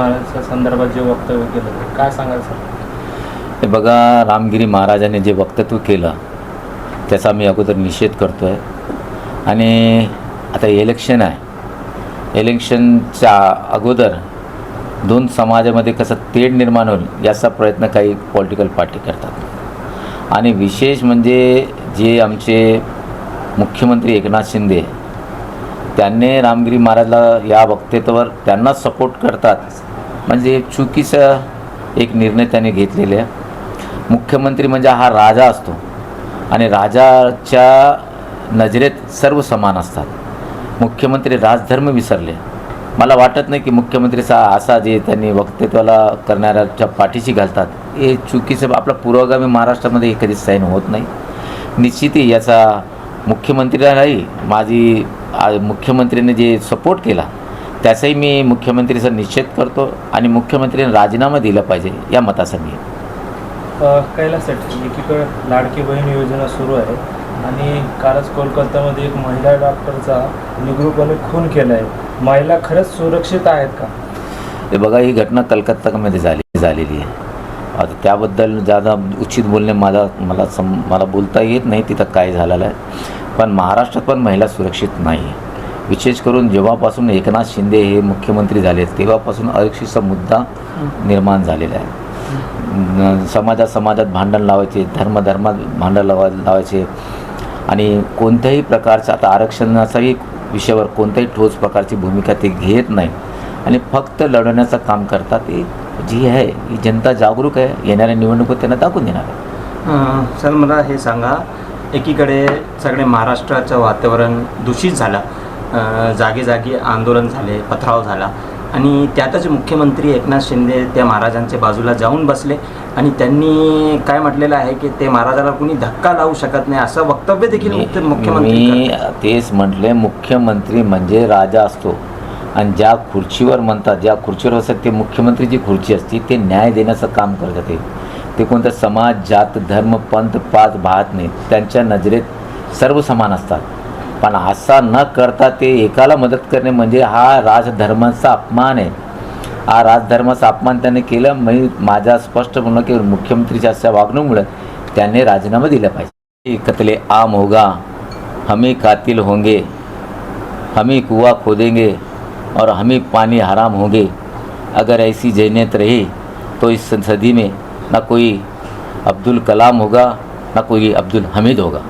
महाराजांच्या संदर्भात जे वक्तव्य केलं काय सांगाल सर? हे बघा रामगिरी महाराजांनी जे वक्तव्य केलं त्याचा मी अगोदर निषेध करतो आहे आणि आता इलेक्शन आहे. इलेक्शनच्या अगोदर दोन समाजामध्ये कसं तेढ निर्माण होईल याचा प्रयत्न काही पॉलिटिकल पार्टी करतात. आणि विशेष म्हणजे जे आमचे मुख्यमंत्री एकनाथ शिंदे त्यांनी रामगिरी महाराजला या वक्तव्यावर त्यांना सपोर्ट करतात. म्हणजे चुकीचं चुकीचा एक निर्णय त्यांनी घेतलेला आहे. मुख्यमंत्री म्हणजे हा राजा असतो. आणि राजाच्या नजरेत सर्व समान असतात. मुख्यमंत्री राजधर्म विसरले. मला वाटत नाही की मुख्यमंत्रीचा असा जे त्यांनी वक्तृत्वाला करणाऱ्याच्या पाठीशी घालतात. हे चुकीचं आपला पुरोगामी महाराष्ट्रामध्ये कधीच साईन होत नाही. निश्चितही याचा मुख्यमंत्र्यालाही माझी मुख्यमंत्र्यांनी जे सपोर्ट केला त्याचाही मी मुख्यमंत्रीचा निषेध करतो आणि मुख्यमंत्र्यांनी राजीनामा दिला पाहिजे या मताचा मी आहे. अ, कैलाससाठी एकीकडे लाडकी बहीण योजना सुरू आहे आणि कालच कोलकातामध्ये एक महिला डॉक्टरचा निगरूपणे खून केला आहे महिला खरंच सुरक्षित आहेत का? हे बघा ही घटना कलकत्तामध्ये झाली झालेली आहे. आता त्याबद्दल जादा उचित बोलणे माझा मला सम मला बोलता येत नाही तिथं काय झालेलं आहे. पण महाराष्ट्रात पण महिला सुरक्षित नाही. विशेष करून जेव्हापासून एकनाथ शिंदे हे मुख्यमंत्री झाले तेव्हापासून आरक्षीचा मुद्दा निर्माण झालेला आहे. समाजात समाजात भांडण लावायचे धर्मधर्मात भांडण लावा लावायचे. आणि कोणत्याही प्रकारचं आता आरक्षणाचाही विषयावर कोणत्याही ठोस प्रकारची भूमिका ते घेत नाही आणि फक्त लढवण्याचं काम करतात ही जी आहे ही जनता जागरूक आहे येणाऱ्या निवडणुकीत त्यांना दाखवून देणार आहे सर मला हे सांगा एकीकडे सगळे महाराष्ट्राचं वातावरण दूषित झालं अं, जागी जागी आंदोलन झाले पथराव झाला आणि त्यातच मुख्यमंत्री एकनाथ शिंदे त्या महाराजांच्या बाजूला जाऊन बसले आणि त्यांनी काय म्हटलेलं आहे की ते महाराजाला कुणी धक्का लावू शकत नाही असं वक्तव्य देखील मुख्यमंत्री. तेच म्हटले मुख्यमंत्री म्हणजे राजा असतो आणि ज्या खुर्चीवर म्हणतात ज्या खुर्चीवर असतात ते मुख्यमंत्रीची खुर्ची असते ते न्याय देण्याचं काम करतात ते. ते कोणतं समाज जात धर्म पंथ पाच पाहत नाही त्यांच्या नजरेत सर्व समान असतात. पण असा न करता ते एकाला मदत करणे म्हणजे हा राजधर्माचा अपमान आहे. हा राजधर्माचा अपमान त्याने केलं. मी माझा स्पष्ट म्हणणं की मुख्यमंत्रीच्या अशा वागणूमुळे त्यांनी राजीनामा दिला पाहिजे. कतले आम होगा हमी कातिल होंगे हमी कुवा खोदेंगे और हमें पानी हराम होंगे। अगर ऐसी जहनीत रही तो इस सदी में ना कोई अब्दुल कलाम होगा ना कोई अब्दुल हमीद होगा।